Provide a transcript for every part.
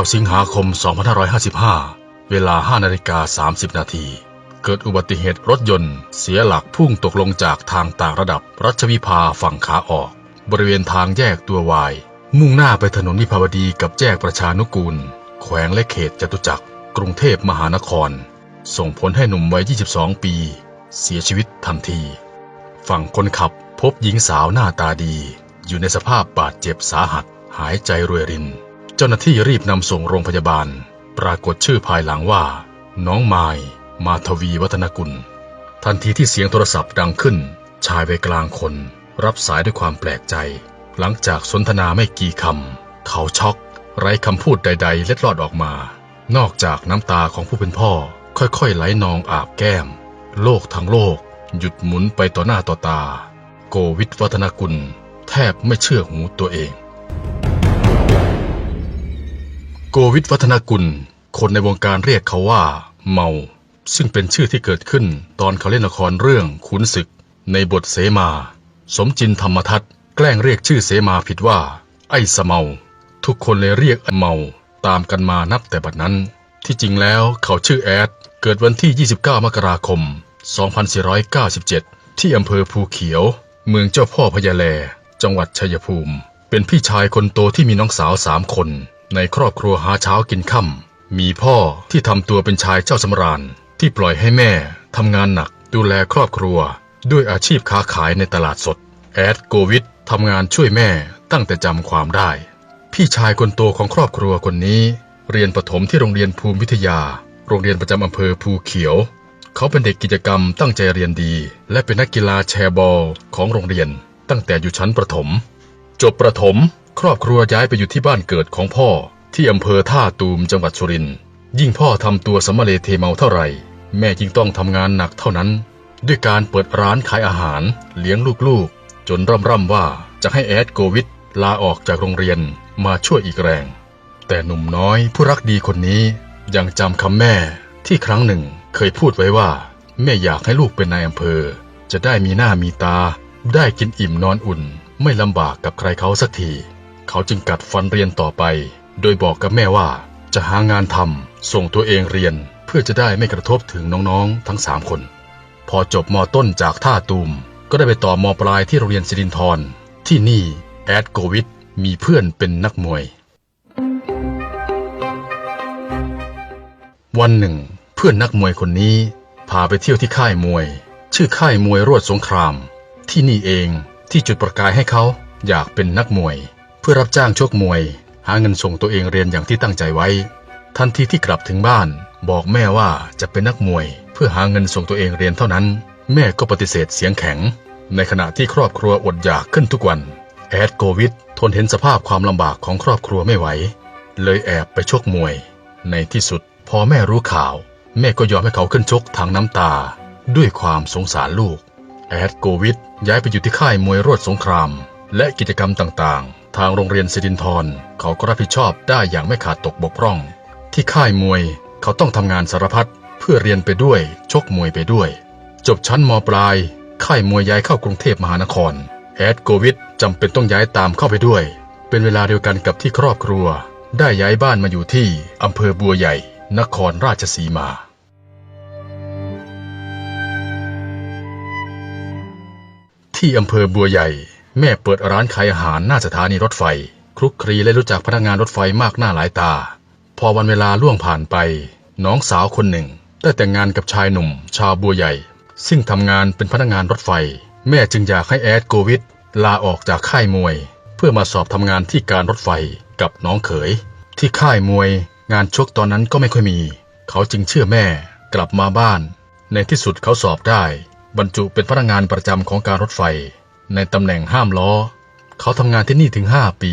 9 สิงหาคม 2555 เวลา 5 นาฬิกา 30 นาที เกิดอุบัติเหตุรถยนต์ เสียหลักพุ่งตกลงจากทางต่างระดับรัชวิภาฝั่งขาออก บริเวณทางแยกตัววาย มุ่งหน้าไปถนนวิภาวดีกับแยกประชานุกูล แขวงและเขตจตุจักร กรุงเทพมหานคร ส่งผลให้หนุ่มวัย 22 ปี เสียชีวิตทันที ฝั่งคนขับพบหญิงสาวหน้าตาดี อยู่ในสภาพบาดเจ็บสาหัส หายใจรวยริน จ้าหน้าที่รีบนำส่งโรงพยาบาล ปรากฏชื่อภายหลังว่า น้องไมายมาทวีวัฒนกุล ทันทีที่เสียงโทรศัพท์ดังขึ้น ชายวัยกลางคน รับสายด้วยความแปลกใจ หลังจากสนทนาไม่กี่คำเขาช็อก ไร้คำพูดใด ๆ เล็ดลอดออกมา นอกจากน้ำตาของผู้เป็นพ่อ ค่อยๆไหลนองอาบแก้ม โลกทั้งโลก หยุดหมุนไปต่อหน้าต่อตา โกวิทวัฒนกุล แทบไม่เชื่อหูตัวเอง โกวิทวัฒนกุล คนในวงการเรียกเขาว่า เมา ซึ่งเป็นชื่อที่เกิดขึ้นตอนเขาเล่นละครเรื่องขุนศึก ในบทเสมา สมจินธรรมทัศน์แกล้งเรียกชื่อเสมาผิดว่า ไอ้สเมา ทุกคนเลยเรียกเมาตามกันมานับแต่บัดนั้น ที่จริงแล้วเขาชื่อแอด เกิดวันที่ 29 มกราคม 2497 ที่อำเภอภูเขียว เมืองเจ้าพ่อพญาแล จังหวัดชัยภูมิ เป็นพี่ชายคนโตที่มีน้องสาวสามคน ในครอบครัวหาเช้ากินค่ำมีพ่อที่ทำตัวเป็นชายเจ้าสำราญ ที่ปล่อยให้แม่ทำงานหนักดูแลครอบครัว ด้วยอาชีพค้าขายในตลาดสด แอดโกวิททำงานช่วยแม่ตั้งแต่จำความได้ พี่ชายคนโตของครอบครัวคนนี้ เรียนประถมที่โรงเรียนภูมิวิทยา โรงเรียนประจำอำเภอภูเขียว เขาเป็นเด็กกิจกรรมตั้งใจเรียนดี และเป็นนักกีฬาแชร์บอลของโรงเรียน ตั้งแต่อยู่ชั้นประถม จบประถม ครอบครัวย้ายไปอยู่ที่บ้านเกิดของพ่อที่อำเภอท่าตูมจังหวัดสุรินทร์ยิ่งพ่อทำตัวสมเลเทเมาเท่าไหร่ แม่ยิ่งต้องทำงานหนักเท่านั้น ด้วยการเปิดร้านขายอาหารเลี้ยงลูกๆ จนร่ำร่ำว่าจะให้แอดโกวิทลาออกจากโรงเรียนมาช่วยอีกแรง แต่หนุ่มน้อยผู้รักดีคนนี้ยังจำคำแม่ที่ครั้งหนึ่งเคยพูดไว้ว่า แม่อยากให้ลูกเป็นนายอำเภอ จะได้มีหน้ามีตา ได้กินอิ่มนอนอุ่น ไม่ลำบากกับใครเขาสักที เขาจึงกัดฟันเรียนต่อไป โดยบอกกับแม่ว่าจะหางานทำส่งตัวเองเรียนเพื่อจะได้ไม่กระทบถึงน้องๆ ทั้งสามคน พอจบมต้นจากท่าตูม ก็ได้ไปต่อมปลายที่โรงเรียนสิรินทรที่นี่แอดโกวิทมีเพื่อนเป็นนักมวย วันหนึ่ง เพื่อนนักมวยคนนี้ พาไปเที่ยวที่ค่ายมวย ชื่อค่ายมวยรวดสงคราม ที่นี่เองที่จุดประกายให้เขาอยากเป็นนักมวย เพื่อรับจ้างชกมวย หาเงินส่งตัวเองเรียนอย่างที่ตั้งใจไว้ ทันทีที่กลับถึงบ้าน บอกแม่ว่าจะเป็นนักมวย เพื่อหาเงินส่งตัวเองเรียนเท่านั้น แม่ก็ปฏิเสธเสียงแข็ง ในขณะที่ครอบครัวอดอยากขึ้นทุกวัน แอดโกวิททนเห็นสภาพความลำบากของครอบครัวไม่ไหว เลยแอบไปชกมวย ในที่สุดพอแม่รู้ข่าว แม่ก็ยอมให้เขาขึ้นชกทางน้ำตา ด้วยความสงสารลูก แอดโกวิทย้ายไปอยู่ที่ค่ายมวยรวดสงคราม และกิจกรรมต่างๆ ทางโรงเรียนสิรินทรเขาก็รับผิดชอบได้อย่างไม่ขาดตกบกพร่อง ที่ค่ายมวยเขาต้องทำงานสารพัดเพื่อเรียนไปด้วย ชกมวยไปด้วย จบชั้นมปลาย ค่ายมวยย้ายเข้ากรุงเทพมหานครแอดโกวิทจำเป็นต้องย้ายตามเข้าไปด้วย เป็นเวลาเดียวกันกับที่ครอบครัว ได้ย้ายบ้านมาอยู่ที่อำเภอบัวใหญ่ นครราชสีมาที่อำเภอบัวใหญ่ แม่เปิดร้านขายอาหารหน้าสถานีรถไฟ คลุกคลีและรู้จักพนักงานรถไฟมากหน้าหลายตา พอวันเวลาล่วงผ่านไป น้องสาวคนหนึ่ง ได้แต่งงานกับชายหนุ่ม ชาวบัวใหญ่ ซึ่งทำงานเป็นพนักงานรถไฟ แม่จึงอยากให้แอดโกวิทลาออกจากค่ายมวย เพื่อมาสอบทำงานที่การรถไฟกับน้องเขย ที่ค่ายมวย งานชกตอนนั้นก็ไม่ค่อยมี เขาจึงเชื่อแม่กลับมาบ้าน ในที่สุดเขาสอบได้ บรรจุเป็นพนักงานประจำของการรถไฟ ในตำแหน่งห้ามล้อ เขาทำงานที่นี่ถึง 5 ปี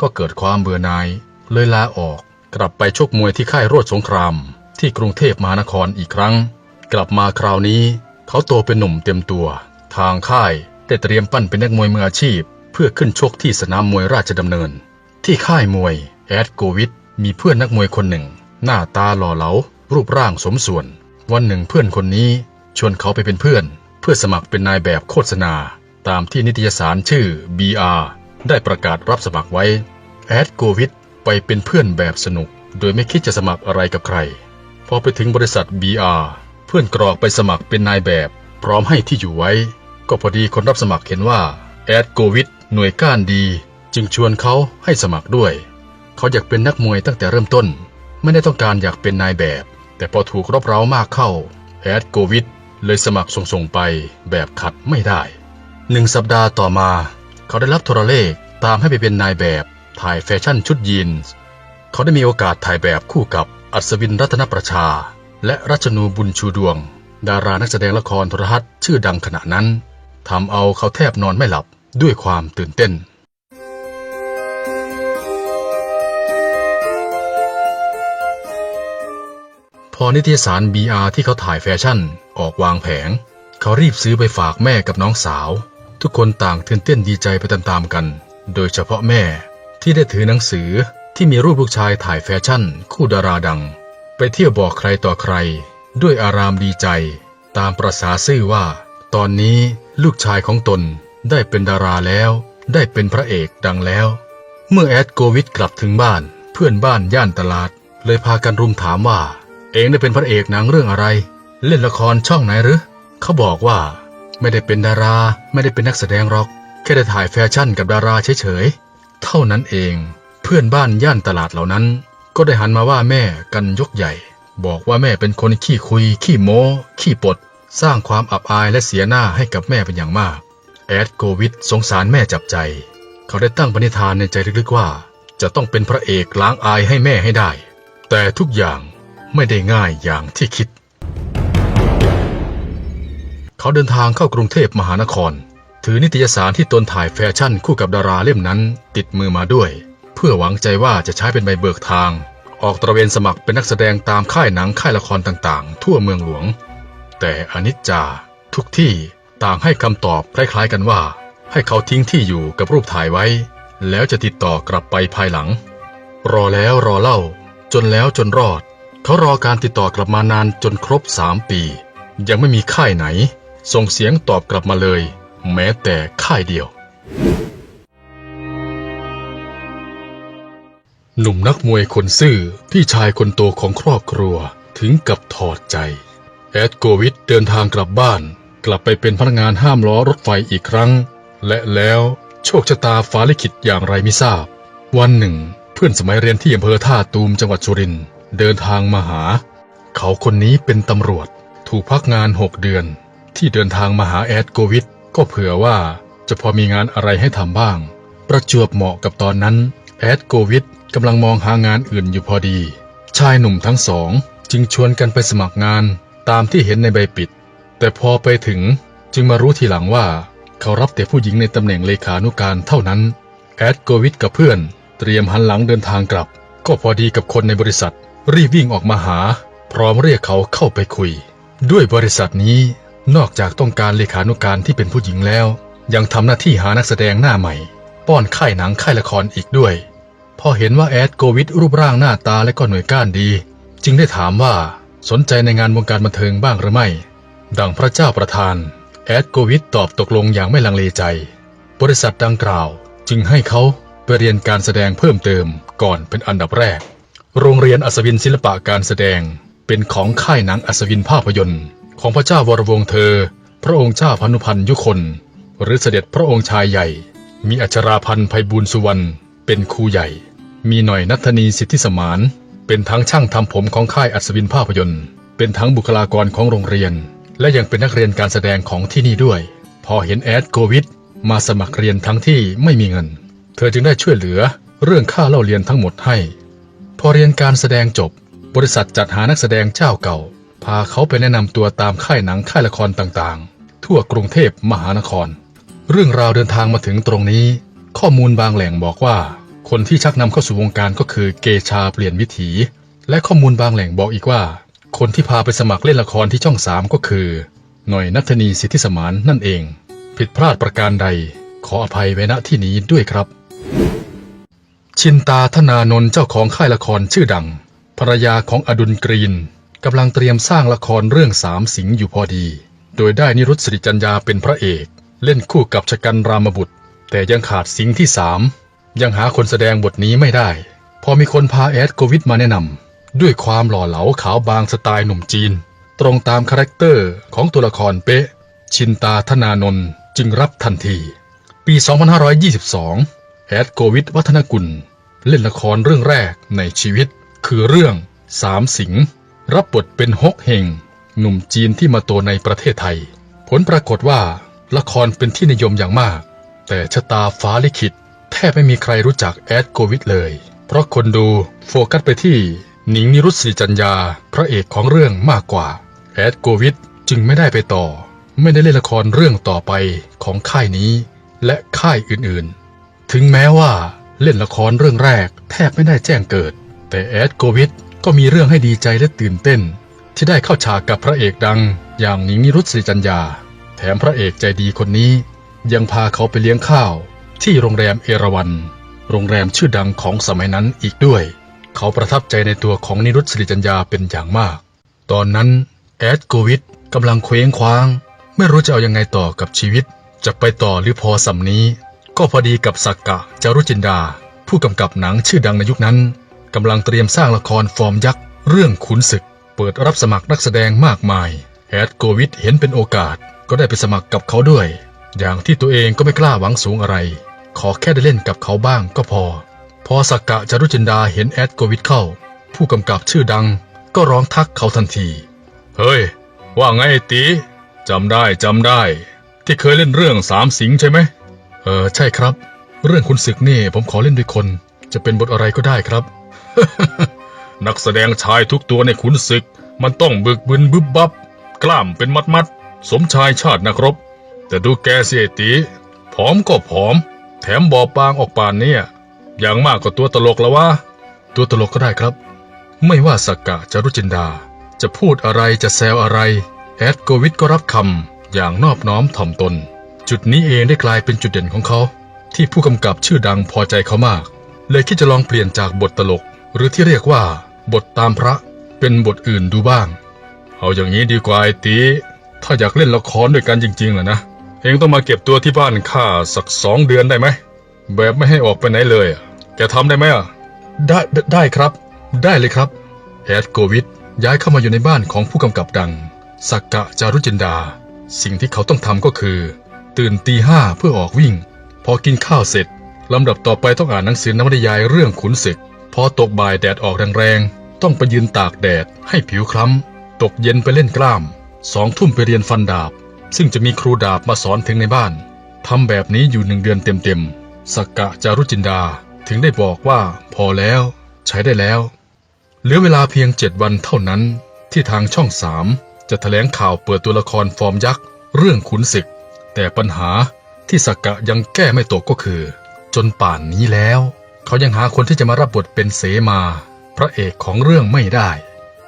ก็เกิดความเบื่อหน่าย เลยลาออกกลับไปชกมวยที่ค่ายโรดสงคราม ที่กรุงเทพมหานครอีกครั้ง กลับมาคราวนี้ เขาโตเป็นหนุ่มเต็มตัว ทางค่ายได้เตรียมปั้นเป็นนักมวยมืออาชีพ เพื่อขึ้นชกที่สนามมวยราชดำเนิน ที่ค่ายมวยแอดโกวิทมีเพื่อนนักมวยคนหนึ่ง หน้าตาหล่อเหลา รูปร่างสมส่วน วันหนึ่งเพื่อนคนนี้ชวนเขาไปเป็นเพื่อน เพื่อสมัครเป็นนายแบบโฆษณา ตามที่นิตยสารชื่อ BR ได้ประกาศรับสมัครไว้ แอดโกวิทไปเป็นเพื่อนแบบสนุก โดยไม่คิดจะสมัครอะไรกับใคร พอไปถึงบริษัท BR เพื่อนกรอกไปสมัครเป็นนายแบบ พร้อมให้ที่อยู่ไว้ ก็พอดีคนรับสมัครเห็นว่าแอดโกวิดหน่วยก้านดี จึงชวนเขาให้สมัครด้วย เขาอยากเป็นนักมวยตั้งแต่เริ่มต้น ไม่ได้ต้องการอยากเป็นนายแบบ แต่พอถูกรบเร้ามากเข้าแอดโกวิดเลยสมัครส่งๆไปแบบขัดไม่ได้ หนึ่งสัปดาห์ต่อมา เขาได้รับโทรเลขตามให้ไปเป็นนายแบบถ่ายแฟชั่นชุดยีนส์เขาได้มีโอกาสถ่ายแบบคู่กับอัศวินรัตนประชา และรัชนูบุญชูดวง ดารานักแสดงละครโทรทัศน์ชื่อดังขณะนั้นทำเอาเขาแทบนอนไม่หลับด้วยความตื่นเต้นพอนิตยสาร BR ที่เขาถ่ายแฟชั่น ออกวางแผง เขารีบซื้อไปฝากแม่กับน้องสาว ทุกคนต่างตื่นเต้นดีใจไปตามๆกัน โดยเฉพาะแม่ที่ได้ถือหนังสือที่มีรูปลูกชายถ่ายแฟชั่น คู่ดาราดัง ไปเที่ยวบอกใครต่อใคร ด้วยอารามดีใจ ตามประษาซื่อว่า ตอนนี้ลูกชายของตนได้เป็นดาราแล้ว ได้เป็นพระเอกดังแล้ว เมื่อแอดโกวิดกลับถึงบ้านเพื่อนบ้านย่านตลาด เลยพากันรุมถามว่า เองได้เป็นพระเอกหนังเรื่องอะไร เล่นละครช่องไหนหรือเขาบอกว่า ไม่ได้เป็นดารา ไม่ได้เป็นนักแสดงหรอก แค่ได้ถ่ายแฟชั่นกับดาราเฉยๆ เท่านั้นเอง เพื่อนบ้านย่านตลาดเหล่านั้น ก็ได้หันมาว่าแม่กันยกใหญ่ บอกว่าแม่เป็นคนขี้คุย ขี้โม้ ขี้ปด สร้างความอับอายและเสียหน้าให้กับแม่เป็นอย่างมาก แอดโกวิดสงสารแม่จับใจ เขาได้ตั้งปณิธานในใจลึกๆว่า จะต้องเป็นพระเอกล้างอายให้แม่ให้ได้ แต่ทุกอย่างไม่ได้ง่ายอย่างที่คิด เขาเดินทางเข้ากรุงเทพมหานคร ถือนิตยสารที่ตนถ่ายแฟชั่นคู่กับดาราเล่มนั้น ติดมือมาด้วย เพื่อหวังใจว่าจะใช้เป็นใบเบิกทาง ออกตระเวนสมัครเป็นนักแสดงตามค่ายหนังค่ายละครต่างๆ ทั่วเมืองหลวง แต่อนิจจา ทุกที่ต่างให้คำตอบคล้ายๆกันว่า ให้เขาทิ้งที่อยู่กับรูปถ่ายไว้ แล้วจะติดต่อกลับไปภายหลัง รอแล้วรอเล่า จนแล้วจนรอด เขารอการติดต่อกลับมานานจนครบสามปี ยังไม่มีค่ายไหน ส่งเสียงตอบกลับมาเลย แม้แต่ค่ายเดียว หนุ่มนักมวยคนซื่อ พี่ชายคนโตของครอบครัวถึงกับถอดใจ แอดโกวิดเดินทางกลับบ้าน กลับไปเป็นพนักงานห้ามล้อรถไฟอีกครั้ง และแล้วโชคชะตาฟ้าลิขิตอย่างไรไม่ทราบ วันหนึ่ง เพื่อนสมัยเรียนที่อำเภอท่าตูมจังหวัดสุรินทร์เดินทางมาหา เขาคนนี้เป็นตำรวจ ถูกพักงานหกเดือน ที่เดินทางมาหาแอดโกวิดก็เผื่อว่าจะพอมีงานอะไรให้ทำบ้าง ประจวบเหมาะกับตอนนั้น แอดโกวิดกำลังมองหางานอื่นอยู่พอดี ชายหนุ่มทั้งสอง จึงชวนกันไปสมัครงานตามที่เห็นในใบปิด แต่พอไปถึงจึงมารู้ทีหลังว่า เขารับแต่ผู้หญิงในตำแหน่งเลขานุการเท่านั้น แอดโกวิดกับเพื่อน เตรียมหันหลังเดินทางกลับ ก็พอดีกับคนในบริษัท รีบวิ่งออกมาหา พร้อมเรียกเขาเข้าไปคุย ด้วยบริษัทนี้ นอกจากต้องการเลขานุการที่เป็นผู้หญิงแล้ว ยังทำหน้าที่หานักแสดงหน้าใหม่ ป้อนค่ายหนังค่ายละครอีกด้วย พอเห็นว่าแอดโกวิดรูปร่างหน้าตาและก็หน่วยก้านดี จึงได้ถามว่าสนใจในงานวงการบันเทิงบ้างหรือไม่ ดังพระเจ้าประทาน แอดโกวิดตอบตกลงอย่างไม่ลังเลใจ บริษัทดังกล่าวจึงให้เขาไปเรียนการแสดงเพิ่มเติมก่อนเป็นอันดับแรก โรงเรียนอัศวินศิลปะการแสดงเป็นของค่ายหนังอัศวินภาพยนตร์ ของพระเจ้าวรวงเธอ พระองค์เจ้าพนุพันธ์ยุคน หรือเสด็จพระองค์ชายใหญ่ มีอัชราพันธ์ไพบูลสุวรรณเป็นครูใหญ่ มีหน่อยนัทนีสิทธิสมาน เป็นทั้งช่างทำผมของค่ายอัศวินภาพยนตร์ เป็นทั้งบุคลากรของโรงเรียน และยังเป็นนักเรียนการแสดงของที่นี่ด้วย พอเห็นแอดโควิดมาสมัครเรียนทั้งที่ไม่มีเงิน เธอจึงได้ช่วยเหลือเรื่องค่าเล่าเรียนทั้งหมดให้ พอเรียนการแสดงจบ บริษัทจัดหานักแสดงเจ้าเก่า พาเขาไปแนะนำตัวตามค่ายหนังค่ายละครต่างๆ ทั่วกรุงเทพมหานคร เรื่องราวเดินทางมาถึงตรงนี้ ข้อมูลบางแหล่งบอกว่า คนที่ชักนำเข้าสู่วงการก็คือเกชาเปลี่ยนวิถี และข้อมูลบางแหล่งบอกอีกว่า คนที่พาไปสมัครเล่นละครที่ช่องสามก็คือ หน่อยนัทธนีสิทธิสมานนั่นเอง ผิดพลาดประการใด ขออภัยไว้ณที่นี้ด้วยครับ ชินตาธนานนท์เจ้าของค่ายละครชื่อดังภรรยาของอดุลกรีน กำลังเตรียมสร้างละครเรื่องสามสิงห์อยู่พอดี โดยได้นิรุตสิริจัญญาเป็นพระเอก เล่นคู่กับชกันรามบุตร แต่ยังขาดสิงห์ที่สามยังหาคนแสดงบทนี้ไม่ได้ พอมีคนพาแอดโกวิดมาแนะนำด้วยความหล่อเหลาขาวบางสไตล์หนุ่มจีน ตรงตามคาแรคเตอร์ของตัวละครเป๊ะ ชินตาธนานนท์จึงรับทันที ปี 2522 แอดโกวิดวัฒนกุล เล่นละครเรื่องแรกในชีวิต คือเรื่องสามสิงห์ รับบทเป็นฮกเฮงหนุ่มจีนที่มาโตในประเทศไทย ผลปรากฏว่า ละครเป็นที่นิยมอย่างมาก แต่ชะตาฟ้าลิขิต แทบไม่มีใครรู้จักแอดโกวิดเลย เพราะคนดูโฟกัสไปที่หนิงนิรุตศรีจัญญา พระเอกของเรื่องมากกว่า แอดโกวิดจึงไม่ได้ไปต่อ ไม่ได้เล่นละครเรื่องต่อไปของค่ายนี้ และค่ายอื่นๆ ถึงแม้ว่าเล่นละครเรื่องแรกแทบไม่ได้แจ้งเกิด แต่แอดโกวิด ก็มีเรื่องให้ดีใจและตื่นเต้น ที่ได้เข้าฉากกับพระเอกดัง อย่างหนิงนิรุตศรีจัญญา แถมพระเอกใจดีคนนี้ ยังพาเขาไปเลี้ยงข้าว ที่โรงแรมเอราวัน โรงแรมชื่อดังของสมัยนั้นอีกด้วย เขาประทับใจในตัวของนิรุตศรีจัญญาเป็นอย่างมาก ตอนนั้นแอดโกวิดกำลังเคว้งคว้าง ไม่รู้จะเอายังไงต่อกับชีวิต จะไปต่อหรือพอสำนี้ ก็พอดีกับสักกะจารุจินดา ผู้กำกับหนังชื่อดังในยุคนั้น กำลังเตรียมสร้างละครฟอร์มยักษ์ เรื่องขุนศึก เปิดรับสมัครนักแสดงมากมายแอดโกวิดเห็นเป็นโอกาส ก็ได้ไปสมัครกับเขาด้วย อย่างที่ตัวเองก็ไม่กล้าหวังสูงอะไร ขอแค่ได้เล่นกับเขาบ้างก็พอ พอสักกะจารุจินดาเห็นแอดโกวิดเข้า ผู้กำกับชื่อดัง ก็ร้องทักเขาทันที เฮ้ย ว่าไงไอ้ตีจำได้จำได้ ที่เคยเล่นเรื่องสามสิงใช่ไหมเออใช่ครับ เรื่องคุณศึกนี่ผมขอเล่นด้วยคน จะเป็นบทอะไรก็ได้ครับ นักแสดงชายทุกตัวในขุนศึก มันต้องบึกบึนบึบบับ กล้ามเป็นมัดมัด สมชายชาตินักรบ แต่ดูแกเสียตีผอมก็ผอม แถมบอบบางออกปานเนี่ย อย่างมากก็ตัวตลกแล้ววะตัวตลกก็ได้ครับ ไม่ว่าสักกะจารุจินดา จะพูดอะไรจะแซวอะไร แอดโกวิดก็รับคำอย่างนอบน้อมถ่อมตน จุดนี้เองได้กลายเป็นจุดเด่นของเขา ที่ผู้กำกับชื่อดังพอใจเขามาก เลยคิดจะลองเปลี่ยนจากบทตลก หรือที่เรียกว่า บทตามพระเป็นบทอื่นดูบ้าง เอาอย่างนี้ดีกว่าไอ้ตีถ้าอยากเล่นละครด้วยกันจริงๆล่ะนะเองต้องมาเก็บตัวที่บ้านข้าสักสองเดือนได้ไหมแบบไม่ให้ออกไปไหนเลยอะแกทำได้ไหมอะได้ได้ได้ครับ ได้เลยครับแอดโกวิดย้ายเข้ามาอยู่ในบ้านของผู้กำกับดังสักกะจารุจินดา สิ่งที่เขาต้องทำก็คือ ตื่นตีห้าเพื่อออกวิ่ง พอกินข้าวเสร็จลำดับต่อไปต้องอ่านหนังสือนวนิยายเรื่องขุนศึก พอตกบ่ายแดดออกแรงๆ ต้องไปยืนตากแดดให้ผิวคล้ำ ตกเย็นไปเล่นกล้าม สองทุ่มไปเรียนฟันดาบ ซึ่งจะมีครูดาบมาสอนถึงในบ้าน ทำแบบนี้อยู่หนึ่งเดือนเต็มๆสักกะจารุจินดาถึงได้บอกว่าพอแล้ว ใช้ได้แล้ว เหลือเวลาเพียงเจ็ดวันเท่านั้น ที่ทางช่องสามจะแถลงข่าวเปิดตัวละครฟอร์มยักษ์ เรื่องขุนศึก แต่ปัญหาที่สักกะยังแก้ไม่ตกก็คือ จนป่านนี้แล้ว เขายังหาคนที่จะมารับบทเป็นเสมา พระเอกของเรื่องไม่ได้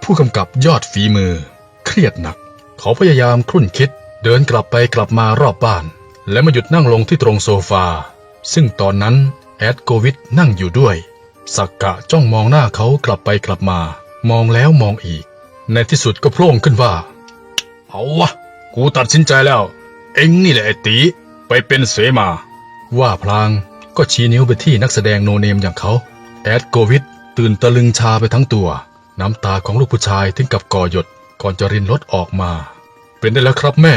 ผู้กำกับยอดฝีมือ เครียดหนัก เขาพยายามครุ่นคิด เดินกลับไปกลับมารอบบ้าน และมาหยุดนั่งลงที่ตรงโซฟา ซึ่งตอนนั้นแอดโกวิดนั่งอยู่ด้วย สักกะจ้องมองหน้าเขากลับไปกลับมา มองแล้วมองอีก ในที่สุดก็โพล่งขึ้นว่า เอาวะ กูตัดสินใจแล้ว เอ็งนี่แหละไอ้ตี ไปเป็นเสมา ว่าพลาง ก็ชี้นิ้วไปที่นักแสดงโนเนมอย่างเขา แอดโกวิดตื่นตะลึงชาไปทั้งตัว น้ำตาของลูกผู้ชายถึงกับก่อหยดก่อนจะรินรถออกมา เป็นได้แล้วครับแม่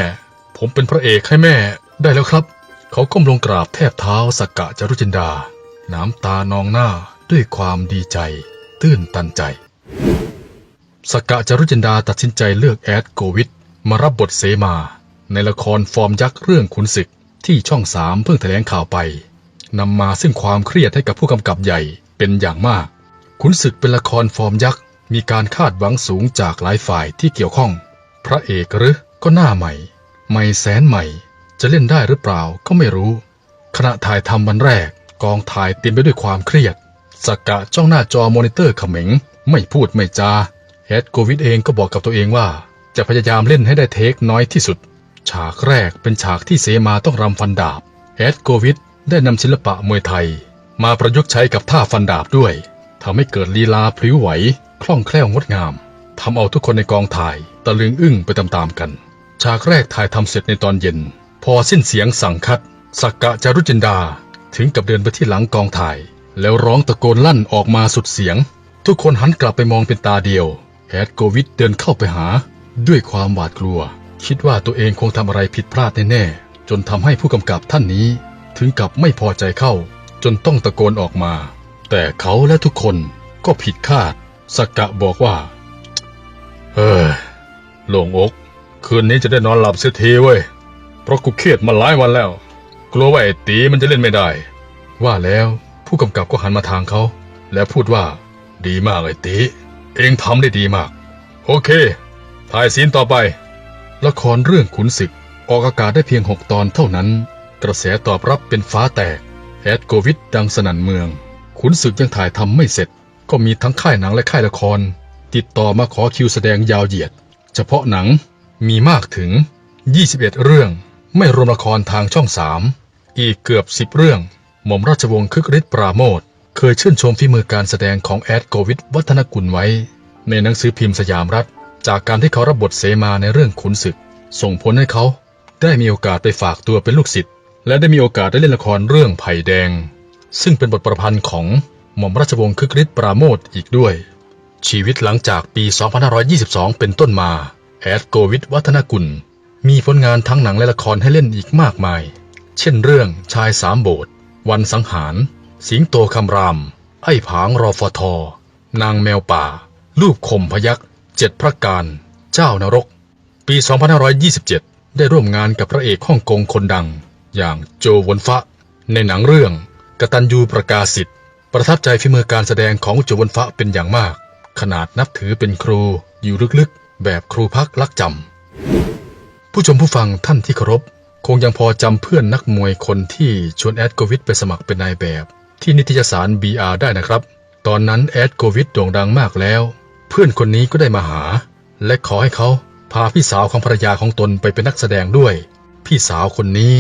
ผมเป็นพระเอกให้แม่ได้แล้วครับ เขาก้มลงกราบแทบเท้าสักกะจารุจินดา น้ำตานองหน้าด้วยความดีใจ ตื้นตันใจสกกะจารุจินดาตัดสินใจเลือกแอดโกวิดมารับบทเสมา ในละครฟอร์มยักษ์เรื่องขุนศึกที่ช่องสามเพิ่งแถลงข่าวไป นำมาซึ่งความเครียดให้กับผู้กำกับใหญ่เป็นอย่างมาก ขุนศึกเป็นละครฟอร์มยักษ์ มีการคาดหวังสูงจากหลายฝ่ายที่เกี่ยวข้อง พระเอกหรือก็หน้าใหม่ ใหม่แสนใหม่ จะเล่นได้หรือเปล่าก็ไม่รู้ ขณะถ่ายทำวันแรก กองถ่ายเต็มไปด้วยความเครียดสกกะจ้องหน้าจอมอนิเตอร์เขม็ง ไม่พูดไม่จาแอดโกวิดเองก็บอกกับตัวเองว่า จะพยายามเล่นให้ได้เทคน้อยที่สุด ฉากแรกเป็นฉากที่เสมาต้องรำฟันดาบแอดโกวิด ได้นำศิลปะมวยไทย มาประยุกต์ใช้กับท่าฟันดาบด้วยทำให้เกิดลีลาพลิ้วไหว คล่องแคล่วงดงามทำเอาทุกคนในกองถ่ายตะลึงอึ้งไปตามๆกัน ฉากแรกถ่ายทำเสร็จในตอนเย็น พอสิ้นเสียงสั่งคัดสักกะจารุจินดาถึงกับเดินไปที่หลังกองถ่าย แล้วร้องตะโกนลั่นออกมาสุดเสียง ทุกคนหันกลับไปมองเป็นตาเดียวแอดโกวิดเดินเข้าไปหา ด้วยความหวาดกลัว คิดว่าตัวเองคงทำอะไรผิดพลาดแน่ๆจนทำให้ผู้กำกับท่านนี้ ถึงกับไม่พอใจเข้า จนต้องตะโกนออกมา แต่เขาและทุกคนก็ผิดคาดสกกะบอกว่าเฮ้ยโล่งอก คืนนี้จะได้นอนหลับเสียทีเว้ย เพราะกูเครียดมาหลายวันแล้ว กลัวว่าไอ้ตีมันจะเล่นไม่ได้ ว่าแล้วผู้กำกับก็หันมาทางเขา และพูดว่า ดีมากไอ้ตี เองทำได้ดีมาก โอเค ถ่ายซีนต่อไป ละครเรื่องขุนศึกออกอากาศได้เพียงหกตอนเท่านั้น กระแสตอบรับเป็นฟ้าแตกแอดโกวิดดังสนั่นเมือง ขุนศึกยังถ่ายทำไม่เสร็จ ก็มีทั้งค่ายหนังและค่ายละคร ติดต่อมาขอคิวแสดงยาวเหยียด เฉพาะหนังมีมากถึง 21 เรื่อง ไม่รวมละครทางช่องสามอีกเกือบ 10 เรื่อง หม่อมราชวงศ์คึกฤทธิ์ปราโมทเคยชื่นชมฝีมือการแสดงของแอดโกวิดวัฒนกุลไว้ ในหนังสือพิมพ์สยามรัฐ จากการที่เขารับบทเสมาในเรื่องขุนศึก ส่งผลให้เขาได้มีโอกาสไปฝากตัวเป็นลูกศิษย์ และได้มีโอกาสได้เล่นละครเรื่องไผ่แดง ซึ่งเป็นบทประพันธ์ของหม่อมราชวงศ์คึกฤทธิ์ปราโมทอีกด้วย ชีวิตหลังจากปี 2522 เป็นต้นมา แอดโกวิดวัฒนกุล มีผลงานทั้งหนังและละครให้เล่นอีกมากมาย เช่นเรื่องชายสามโบสวันสังหาร สิงโตคำราม ไอ้ผางรอฟทอนางแมวป่า ลูกคมพยักษ์เจ็ดพระการ เจ้านรก ปี 2527 ได้ร่วมงานกับพระเอกฮ่องกงคนดัง อย่างโจวนฟะ ในหนังเรื่องกตัญญูประกาศิทธิ์ประทับใจฝีมือการแสดงของโจวนฟะเป็นอย่างมาก ขนาดนับถือเป็นครูอยู่ลึกๆ แบบครูพักลักจำ ผู้ชมผู้ฟังท่านที่เคารพ คงยังพอจำเพื่อนนักมวยคนที่ชวนแอดโกวิดไปสมัครเป็นนายแบบ ที่นิตยสาร BR ได้นะครับ ตอนนั้นแอดโกวิดโด่งดังมากแล้ว เพื่อนคนนี้ก็ได้มาหา และขอให้เขาพาพี่สาวของภรรยาของตนไปเป็นนักแสดงด้วย พี่สาวคนนี้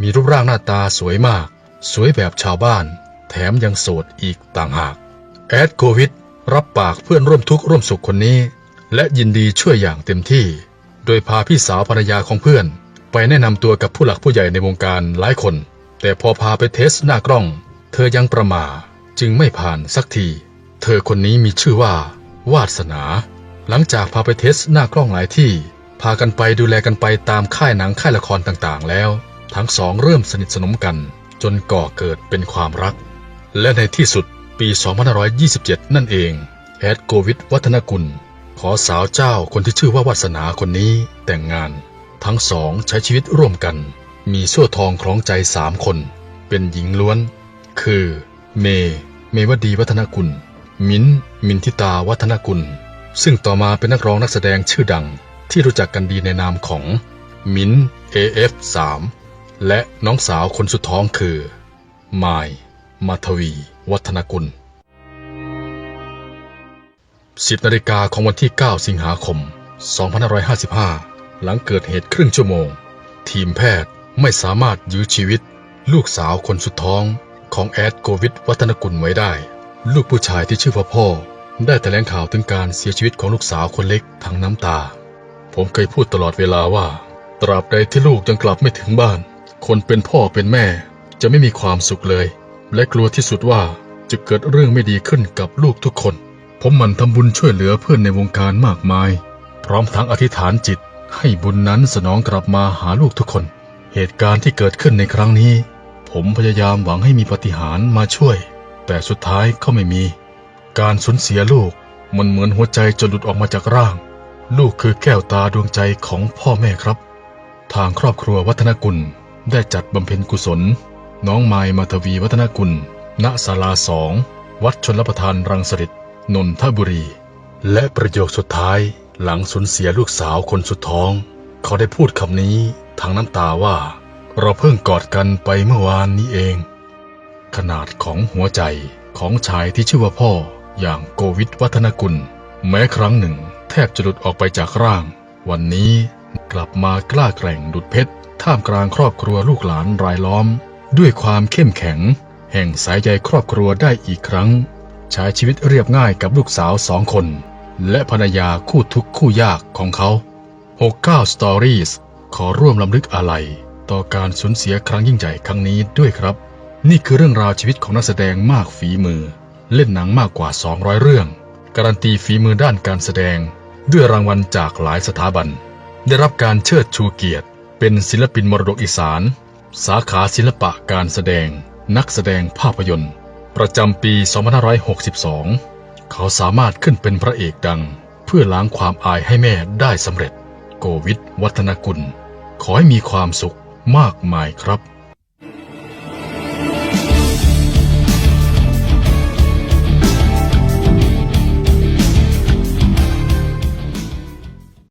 มีรูปร่างหน้าตาสวยมาก สวยแบบชาวบ้าน แถมยังโสดอีกต่างหาก แอดโควิดรับปากเพื่อนร่วมทุกข์ร่วมสุขคนนี้ และยินดีช่วยอย่างเต็มที่ โดยพาพี่สาวภรรยาของเพื่อน ไปแนะนำตัวกับผู้หลักผู้ใหญ่ในวงการหลายคน แต่พอพาไปเทสหน้ากล้อง เธอยังประมาจึงไม่ผ่านสักที เธอคนนี้มีชื่อว่า วาสนา หลังจากพาไปเทสหน้ากล้องหลายที่ พากันไปดูแลกันไปตามค่ายหนังค่ายละครต่างๆ แล้ว ทั้งสองเริ่มสนิทสนมกัน จนก่อเกิดเป็นความรัก และในที่สุดปี 2527 นั่นเอง แอดโกวิดวัฒนกุล ขอสาวเจ้าคนที่ชื่อว่าวาสนาคนนี้แต่งงาน ทั้งสองใช้ชีวิตร่วมกัน มีโซ่ทองคล้องใจสามคน เป็นหญิงล้วน คือ เม เมวดีวัฒนกุล มินมินทิตาวัฒนกุล ซึ่งต่อมาเป็นนักร้องนักแสดงชื่อดังที่รู้จักกันดีในนามของมิน AF3 และน้องสาวคนสุดท้องคือมายมาทวี วัฒนกุล 10นาฬิกาของวันที่ 9 สิงหาคม 2555 หลังเกิดเหตุครึ่งชั่วโมง ทีมแพทย์ไม่สามารถยื้อชีวิต ลูกสาวคนสุดท้องของแอดโกวิดวัฒนกุลไว้ได้ ลูกผู้ชายที่ชื่อว่าพ่อ ได้แถลงข่าวถึงการเสียชีวิตของลูกสาวคนเล็กทั้งน้ำตา ผมเคยพูดตลอดเวลาว่า ตราบใดที่ลูกยังกลับไม่ถึงบ้าน คนเป็นพ่อเป็นแม่จะไม่มีความสุขเลย และกลัวที่สุดว่าจะเกิดเรื่องไม่ดีขึ้นกับลูกทุกคน ผมหมันทำบุญช่วยเหลือเพื่อนในวงการมากมาย พร้อมทั้งอธิษฐานจิต ให้บุญนั้นสนองกลับมาหาลูกทุกคน เหตุการณ์ที่เกิดขึ้นในครั้งนี้ ผมพยายามหวังให้มีปาฏิหารมาช่วย แต่สุดท้ายก็ไม่มี การสูญเสียลูกมันเหมือนหัวใจจะหลุดออกมาจากร่าง ลูกคือแก้วตาดวงใจของพ่อแม่ครับ ทางครอบครัววัฒนกุล ได้จัดบำเพ็ญกุศล น้องไมายมาทวีวัฒนกุล ณศาลาสอง วัดชนลประทานรังสฤษนนทบุรี และประโยคสุดท้ายหลังสูญเสียลูกสาวคนสุดท้อง เขาได้พูดคำนี้ทั้งน้ำตาว่า เราเพิ่งกอดกันไปเมื่อวานนี้เอง ขนาดของหัวใจของชายที่ชื่อว่าพ่ออย่างโกวิดวัฒนกุล แม้ครั้งหนึ่ง แทบจะหลุดออกไปจากร่าง วันนี้กลับมากล้าแกร่งดุดเพชร ท่ามกลางครอบครัวลูกหลานรายล้อม ด้วยความเข้มแข็ง แห่งสายใยครอบครัวได้อีกครั้ง ใช้ชีวิตเรียบง่ายกับลูกสาวสองคน และภรรยาคู่ทุกข์คู่ยากของเขา 69 Stories ขอร่วมลำลึกอาลัยต่อการสูญเสียครั้งยิ่งใหญ่ครั้งนี้ด้วยครับ นี่คือเรื่องราวชีวิตของนักแสดงมากฝีมือ เล่นหนังมากกว่า 200 เรื่อง การันตีฝีมือด้านการแสดง ด้วยรางวัลจากหลายสถาบัน ได้รับการเชิดชูเกียรติ เป็นศิลปินมรดกอีสาน สาขาศิลปะการแสดง นักแสดงภาพยนตร์ ประจำปี 2562 เขาสามารถขึ้นเป็นพระเอกดัง เพื่อล้างความอายให้แม่ได้สำเร็จ โกวิทวัฒนกุล ขอให้มีความสุขมากมายครับ